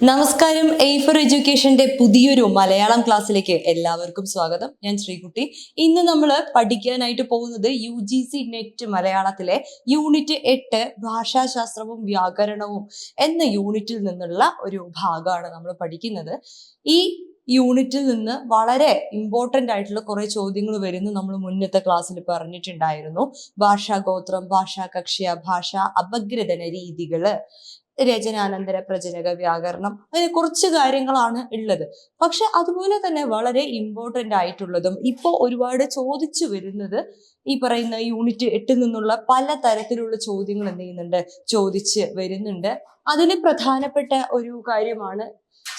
നമസ്കാരം A four എഡ്യൂക്കേഷന്റെ പുതിയൊരു മലയാളം ക്ലാസ്സിലേക്ക് എല്ലാവർക്കും സ്വാഗതം. ഞാൻ ശ്രീകുട്ടി. ഇന്ന് നമ്മൾ പഠിക്കാനായിട്ട് പോകുന്നത് യു ജി സി നെറ്റ് മലയാളത്തിലെ യൂണിറ്റ് എട്ട് ഭാഷാശാസ്ത്രവും വ്യാകരണവും എന്ന യൂണിറ്റിൽ നിന്നുള്ള ഒരു ഭാഗമാണ് നമ്മൾ പഠിക്കുന്നത്. ഈ യൂണിറ്റിൽ നിന്ന് വളരെ ഇമ്പോർട്ടന്റ് ആയിട്ടുള്ള കുറേ ചോദ്യങ്ങൾ വരുന്നു നമ്മൾ മുന്നത്തെ ക്ലാസ്സിൽ പറഞ്ഞിട്ടുണ്ടായിരുന്നു. ഭാഷാഗോത്രം ഭാഷാ കക്ഷ്യ ഭാഷ അപഗ്രഥന രീതികൾ. രചനാനന്തര പ്രചനക വ്യാകരണം. അങ്ങനെ കുറച്ച് കാര്യങ്ങളാണ് ഉള്ളത്. പക്ഷെ അതുപോലെ തന്നെ വളരെ ഇമ്പോർട്ടന്റ് ആയിട്ടുള്ളതും ഇപ്പോൾ ഒരുപാട് ചോദിച്ചു വരുന്നത് ഈ പറയുന്ന യൂണിറ്റ് എട്ടിൽ നിന്നുള്ള പല തരത്തിലുള്ള ചോദ്യങ്ങൾ എന്ത് ചെയ്യുന്നുണ്ട്? ചോദിച്ച് വരുന്നുണ്ട്. അതിൽ പ്രധാനപ്പെട്ട ഒരു കാര്യമാണ്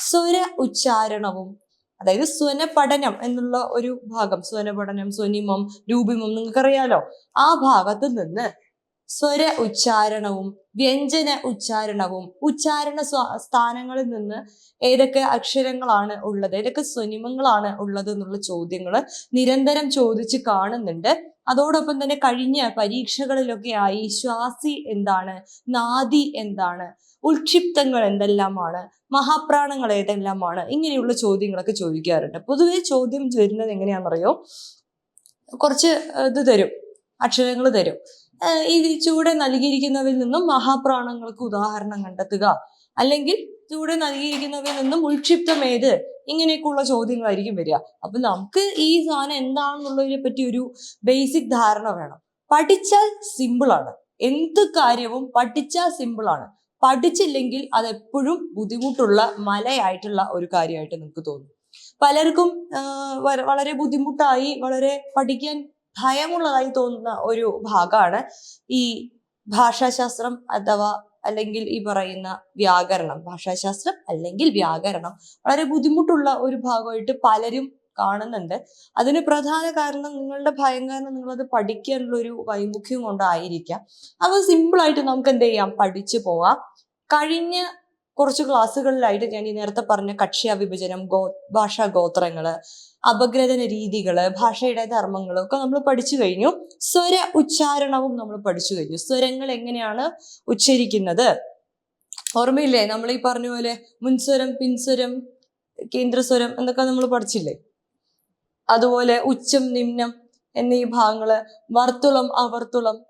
സ്വര ഉച്ചാരണവും. അതായത് സ്വനപഠനം എന്നുള്ള ഒരു ഭാഗം. സ്വനപഠനം സ്വനിമം രൂപിമം നിങ്ങൾക്കറിയാലോ? ആ ഭാഗത്ത് നിന്ന് സ്വര ഉച്ചാരണവും വ്യഞ്ജന ഉച്ചാരണവും ഉച്ചാരണ സ്ഥാനങ്ങളിൽ നിന്ന് ഏതൊക്കെ അക്ഷരങ്ങളാണ് ഉള്ളത്? ഏതൊക്കെ സ്വനിമങ്ങളാണ് ഉള്ളത് എന്നുള്ള ചോദ്യങ്ങൾ നിരന്തരം ചോദിച്ച് കാണുന്നുണ്ട്. അതോടൊപ്പം തന്നെ കഴിഞ്ഞ പരീക്ഷകളിലൊക്കെ ആയി ശ്വാസി എന്താണ്? നാദി എന്താണ്? ഉൾക്ഷിപ്തങ്ങൾ എന്തെല്ലാമാണ്? മഹാപ്രാണങ്ങൾ ഏതെല്ലാമാണ്? ഇങ്ങനെയുള്ള ചോദ്യങ്ങളൊക്കെ ചോദിക്കാറുണ്ട്. പൊതുവെ ചോദ്യം വരുന്നത് എങ്ങനെയാണെന്നറിയോ? കുറച്ച് ഇത് തരും. അക്ഷരങ്ങൾ തരും. ഈ ചൂടെ നൽകിയിരിക്കുന്നവയിൽ നിന്നും മഹാപ്രാണങ്ങൾക്ക് ഉദാഹരണം കണ്ടെത്തുക. അല്ലെങ്കിൽ ചൂടെ നൽകിയിരിക്കുന്നവയിൽ നിന്നും ഉൾക്ഷിപ്തം ഏത്? ഇങ്ങനെയൊക്കെയുള്ള ചോദ്യങ്ങളായിരിക്കും വരിക. അപ്പൊ നമുക്ക് ഈ സാധനം എന്താണെന്നുള്ളതിനെ പറ്റി ഒരു ബേസിക് ധാരണ വേണം. പഠിച്ചാൽ സിമ്പിൾ ആണ്. എന്ത് കാര്യവും പഠിച്ചാൽ സിമ്പിൾ ആണ്. പഠിച്ചില്ലെങ്കിൽ അതെപ്പോഴും ബുദ്ധിമുട്ടുള്ള മലയായിട്ടുള്ള ഒരു കാര്യമായിട്ട് നമുക്ക് തോന്നും. പലർക്കും വളരെ ബുദ്ധിമുട്ടായി വളരെ പഠിക്കാൻ ഭയമുള്ളതായി തോന്നുന്ന ഒരു ഭാഗമാണ് ഈ ഭാഷാശാസ്ത്രം അഥവാ അല്ലെങ്കിൽ ഈ പറയുന്ന വ്യാകരണം. ഭാഷാശാസ്ത്രം അല്ലെങ്കിൽ വ്യാകരണം വളരെ ബുദ്ധിമുട്ടുള്ള ഒരു ഭാഗമായിട്ട് പലരും കാണുന്നുണ്ട്. അതിന് പ്രധാന കാരണം നിങ്ങളുടെ ഭയം കാരണം നിങ്ങളത് പഠിക്കാനുള്ള ഒരു വൈമുഖ്യം കൊണ്ടായിരിക്കാം. അത് സിമ്പിളായിട്ട് നമുക്ക് എന്ത് ചെയ്യാം? പഠിച്ചു പോവാം. കഴിഞ്ഞ കുറച്ച് ക്ലാസ്സുകളിലായിട്ട് ഞാൻ ഈ നേരത്തെ പറഞ്ഞ കക്ഷ്യ വിഭജനം ഗോ ഭാഷാ ഗോത്രങ്ങൾ അപഗ്രഥന രീതികൾ ഭാഷയുടെ ധർമ്മങ്ങളും ഒക്കെ നമ്മൾ പഠിച്ചു കഴിഞ്ഞു. സ്വര ഉച്ചാരണവും നമ്മൾ പഠിച്ചു കഴിഞ്ഞു. സ്വരങ്ങൾ എങ്ങനെയാണ് ഉച്ചരിക്കുന്നത്? ഓർമ്മയില്ലേ? നമ്മൾ ഈ പറഞ്ഞ പോലെ മുൻസ്വരം പിൻസ്വരം കേന്ദ്രസ്വരം എന്നൊക്കെ നമ്മൾ പഠിച്ചില്ലേ? അതുപോലെ ഉച്ചം നിമ്നം എന്നീ ഭാഗങ്ങൾ വർത്തുളം അവർത്തുളം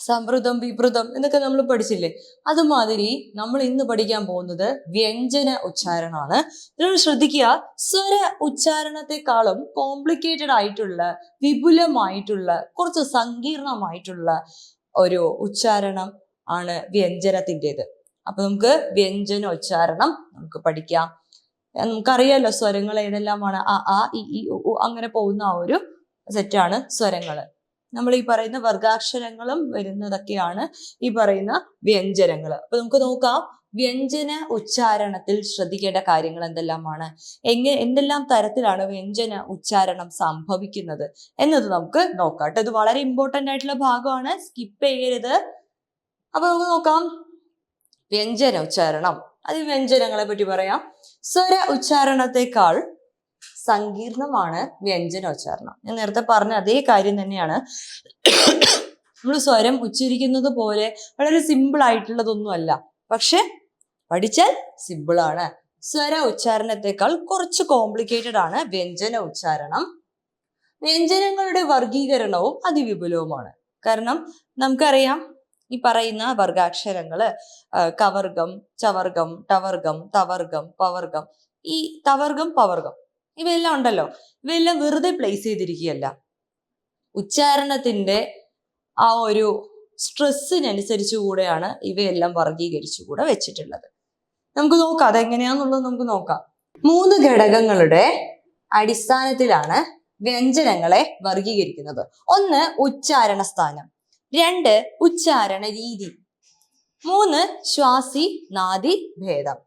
സമൃദ്ധം വിപൃതം എന്നൊക്കെ നമ്മൾ പഠിച്ചില്ലേ? അതുമാതിരി നമ്മൾ ഇന്ന് പഠിക്കാൻ പോകുന്നത് വ്യഞ്ജന ഉച്ചാരണമാണ്. നിങ്ങൾ ശ്രദ്ധിക്കുക സ്വര ഉച്ചാരണത്തെക്കാളും കോംപ്ലിക്കേറ്റഡ് ആയിട്ടുള്ള വിപുലമായിട്ടുള്ള കുറച്ച് സങ്കീർണമായിട്ടുള്ള ഒരു ഉച്ചാരണം ആണ് വ്യഞ്ജനത്തിന്റെത്. അപ്പൊ നമുക്ക് വ്യഞ്ജന ഉച്ചാരണം നമുക്ക് പഠിക്കാം. നമുക്കറിയാലോ സ്വരങ്ങൾ ഏതെല്ലാമാണ്? ആ ആ ഇ ഉ, അങ്ങനെ പോകുന്ന ആ ഒരു സെറ്റാണ് സ്വരങ്ങൾ നമ്മൾ ഈ പറയുന്ന വർഗാക്ഷരങ്ങളും വരുന്നതൊക്കെയാണ് ഈ പറയുന്ന വ്യഞ്ജനങ്ങൾ അപ്പൊ നമുക്ക് നോക്കാം. വ്യഞ്ജന ഉച്ചാരണത്തിൽ ശ്രദ്ധിക്കേണ്ട കാര്യങ്ങൾ എന്തെല്ലാമാണ്? എങ്ങനെ എന്തെല്ലാം തരത്തിലാണ് വ്യഞ്ജന ഉച്ചാരണം സംഭവിക്കുന്നത് എന്നത് നമുക്ക് നോക്കാം ഇത് വളരെ ഇമ്പോർട്ടന്റ് ആയിട്ടുള്ള ഭാഗമാണ്. സ്കിപ്പ് ചെയ്യരുത്. അപ്പൊ നമുക്ക് നോക്കാം. വ്യഞ്ജന ഉച്ചാരണം. അത് വ്യഞ്ജനങ്ങളെ പറ്റി പറയാം. സ്വര ഉച്ചാരണത്തെക്കാൾ സങ്കീർണമാണ് വ്യഞ്ജനോച്ചാരണം. ഞാൻ നേരത്തെ പറഞ്ഞ അതേ കാര്യം തന്നെയാണ്. നമ്മൾ സ്വരം ഉച്ചരിക്കുന്നത് പോലെ വളരെ സിമ്പിൾ ആയിട്ടുള്ളതൊന്നുമല്ല. പക്ഷെ പഠിച്ചാൽ സിമ്പിൾ ആണ്. സ്വര ഉച്ചാരണത്തെക്കാൾ കുറച്ച് കോംപ്ലിക്കേറ്റഡ് ആണ് വ്യഞ്ജന ഉച്ചാരണം. വ്യഞ്ജനങ്ങളുടെ വർഗീകരണവും അതിവിപുലവുമാണ്. കാരണം നമുക്കറിയാം ഈ പറയുന്ന വർഗാക്ഷരങ്ങൾ കവർഗം ചവർഗം ടവർഗം തവർഗം പവർഗം ഈ തവർഗം പവർഗം ഇവയെല്ലാം ഉണ്ടല്ലോ. ഇവയെല്ലാം വെറുതെ പ്ലേസ് ചെയ്തിരിക്കുകയല്ല. ഉച്ചാരണത്തിന്റെ ആ ഒരു സ്ട്രെസ്സിനനുസരിച്ച് കൂടെയാണ് ഇവയെല്ലാം വർഗീകരിച്ചു കൂടെ വെച്ചിട്ടുള്ളത്. നമുക്ക് നോക്കാം അതെങ്ങനെയാന്നുള്ളത് നമുക്ക് നോക്കാം. മൂന്ന് ഘടകങ്ങളുടെ അടിസ്ഥാനത്തിലാണ് വ്യഞ്ജനങ്ങളെ വർഗീകരിക്കുന്നത് ഒന്ന് ഉച്ചാരണ സ്ഥാനം രണ്ട് ഉച്ചാരണ രീതി മൂന്ന് ശ്വാസി നാദി ഭേദം.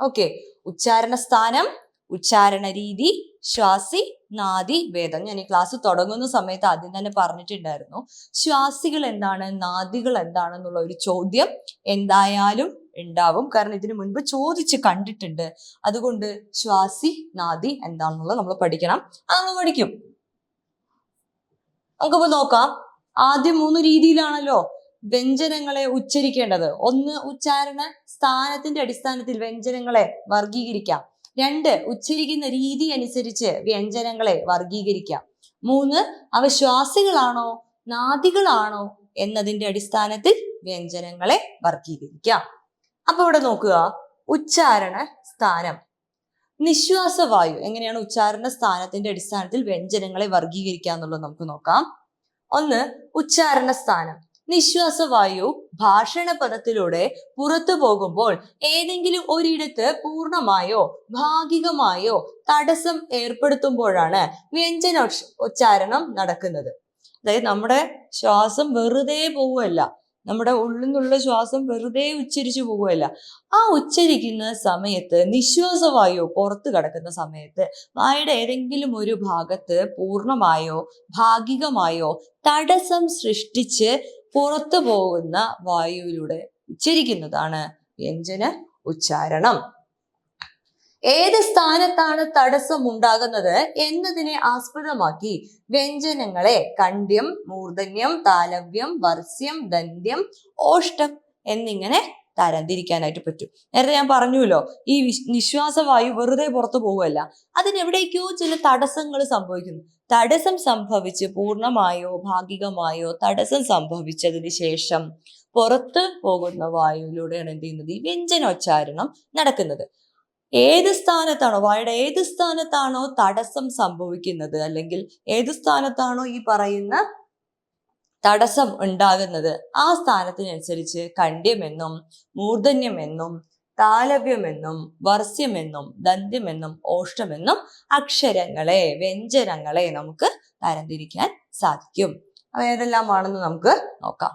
ഓക്കെ ഉച്ചാരണ സ്ഥാനം ഉച്ചാരണ രീതി ശ്വാസി നാദി ഭേദം ഞാൻ ഈ ക്ലാസ് തുടങ്ങുന്ന സമയത്ത് ആദ്യം തന്നെ പറഞ്ഞിട്ടുണ്ടായിരുന്നു. ശ്വാസികൾ എന്താണ്? നാദികൾ എന്താണെന്നുള്ള ഒരു ചോദ്യം എന്തായാലും ഉണ്ടാവും. കാരണം ഇതിനു മുൻപ് ചോദിച്ച് കണ്ടിട്ടുണ്ട്. അതുകൊണ്ട് ശ്വാസി നാദി എന്താണെന്നുള്ളത് നമ്മൾ പഠിക്കണം. അത് നമ്മൾ പഠിക്കും. നമുക്കിപ്പോ നോക്കാം. ആദ്യം മൂന്ന് രീതിയിലാണല്ലോ വ്യഞ്ജനങ്ങളെ ഉച്ചരിക്കേണ്ടത്. ഒന്ന് ഉച്ചാരണ സ്ഥാനത്തിന്റെ അടിസ്ഥാനത്തിൽ വ്യഞ്ജനങ്ങളെ വർഗീകരിക്കാം രണ്ട് ഉച്ചരിക്കുന്ന രീതി അനുസരിച്ച് വ്യഞ്ജനങ്ങളെ വർഗീകരിക്കാം മൂന്ന് അവ ശ്വാസികളാണോ നാദികളാണോ എന്നതിന്റെ അടിസ്ഥാനത്തിൽ വ്യഞ്ജനങ്ങളെ വർഗീകരിക്കാം അപ്പൊ ഇവിടെ നോക്കുക. ഉച്ചാരണ സ്ഥാനം. നിശ്വാസവായു എങ്ങനെയാണ് ഉച്ചാരണ സ്ഥാനത്തിന്റെ അടിസ്ഥാനത്തിൽ വ്യഞ്ജനങ്ങളെ വർഗീകരിക്കുക എന്നുള്ളത് നമുക്ക് നോക്കാം. ഒന്ന് ഉച്ചാരണ സ്ഥാനം. നിശ്വാസവായു ഭാഷണ പദത്തിലൂടെ പുറത്തു പോകുമ്പോൾ ഏതെങ്കിലും ഒരിടത്ത് പൂർണമായോ ഭാഗികമായോ തടസ്സം ഏർപ്പെടുത്തുമ്പോഴാണ് വ്യഞ്ജന ഉച്ചാരണം നടക്കുന്നത്. അതായത് നമ്മുടെ ശ്വാസം വെറുതെ പോവുകയല്ല. നമ്മുടെ ഉള്ളിൽ നിന്നുള്ള ശ്വാസം വെറുതെ ഉച്ചരിച്ചു പോവുകയല്ല. ആ ഉച്ചരിക്കുന്ന സമയത്ത് നിശ്വാസവായോ പുറത്തു കിടക്കുന്ന സമയത്ത് വായുടെ ഏതെങ്കിലും ഒരു ഭാഗത്ത് പൂർണമായോ ഭാഗികമായോ തടസ്സം സൃഷ്ടിച്ച് പുറത്തു പോകുന്ന വായുവിലൂടെ ഉച്ചരിക്കുന്നതാണ് വ്യഞ്ജന ഉച്ചാരണം. ഏത് സ്ഥാനത്താണ് തടസ്സം ഉണ്ടാകുന്നത് എന്നതിനെ ആസ്പദമാക്കി വ്യഞ്ജനങ്ങളെ കണ്ഡ്യം മൂർധന്യം താലവ്യം വർസ്യം ദന്ത്യം ഓഷ്ടം എന്നിങ്ങനെ തരംതിരിക്കാനായിട്ട് പറ്റും. നേരത്തെ ഞാൻ പറഞ്ഞുല്ലോ ഈ നിശ്വാസവായു വെറുതെ പുറത്തു പോവുകയല്ല. അതിനെവിടേക്കോ ചില തടസ്സങ്ങൾ സംഭവിക്കുന്നു. തടസ്സം സംഭവിച്ച് പൂർണമായോ ഭാഗികമായോ തടസ്സം സംഭവിച്ചതിന് ശേഷം പുറത്ത് പോകുന്ന വായുവിലൂടെയാണ് എന്ത് ചെയ്യുന്നത്? ഈ വ്യഞ്ജനോച്ചാരണം നടക്കുന്നത്. ഏത് സ്ഥാനത്താണോ വായുടെ ഏത് സ്ഥാനത്താണോ തടസ്സം സംഭവിക്കുന്നത്? അല്ലെങ്കിൽ ഏത് സ്ഥാനത്താണോ ഈ പറയുന്ന തടസ്സം ഉണ്ടാകുന്നത്? ആ സ്ഥാനത്തിനനുസരിച്ച് കണ്ഡ്യമെന്നും മൂർധന്യമെന്നും താലവ്യമെന്നും വർസ്യമെന്നും ദന്ത്യമെന്നും ഓഷ്ടമെന്നും അക്ഷരങ്ങളെ വ്യഞ്ജനങ്ങളെ നമുക്ക് തരംതിരിക്കാൻ സാധിക്കും. അവ ഏതെല്ലാമാണെന്ന് നമുക്ക് നോക്കാം.